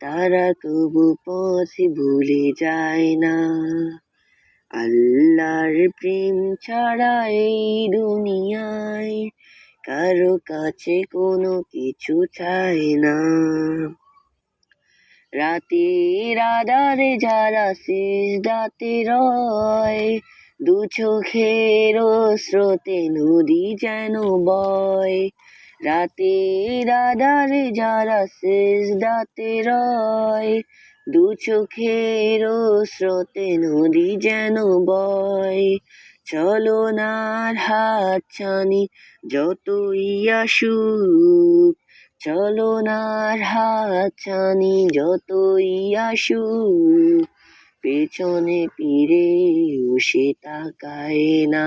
তারা কবু পথ ভুলে যায় না। আল্লাহর প্রেম ছাড়া এই দুনিয়ায় কারও কাছে কোনো কিছু চায় না। রাতের আধারে যারা সিজদাতে রয়, দু চোখের স্রোতে নদী যেন বয়। রাতের আধারে যারা সিজদাতে রয়, দু চোখের স্রোতে নদী যেন বয়। চলো নার হাত ছানি, যতই আসুক। চলো নার হাত ছানি, যতই আসুক। পেছনে ফিরে সে তাকায় না।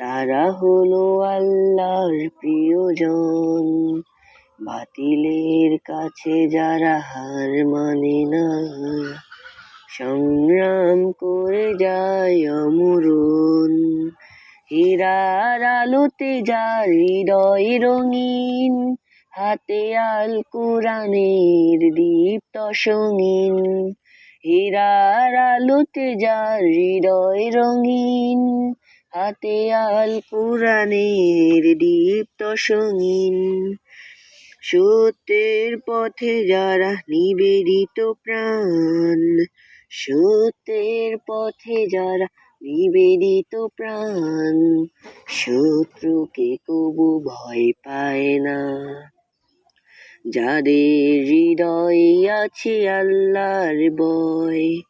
তারা হলো আল্লাহর প্রিয়জন। বাতিলের কাছে যারা হার মানে না, সংগ্রাম করে যায় অমরণ। হীরার আলোতে যার হৃদয় রঙিন, হাতে আল কোরআনের দীপ্ত সঙ্গীন। হীরার আলোতে যার হৃদয় রঙিন হাতে আল কোরআনের দীপ্ত সঙ্গীন। সত্যের পথে যারা নিবেদিত প্রাণ, সত্যের পথে যারা নিবেদিত প্রাণ, শত্রুকে কবু ভয় পায় না। যাদের হৃদয়ে আছে আল্লাহর বয়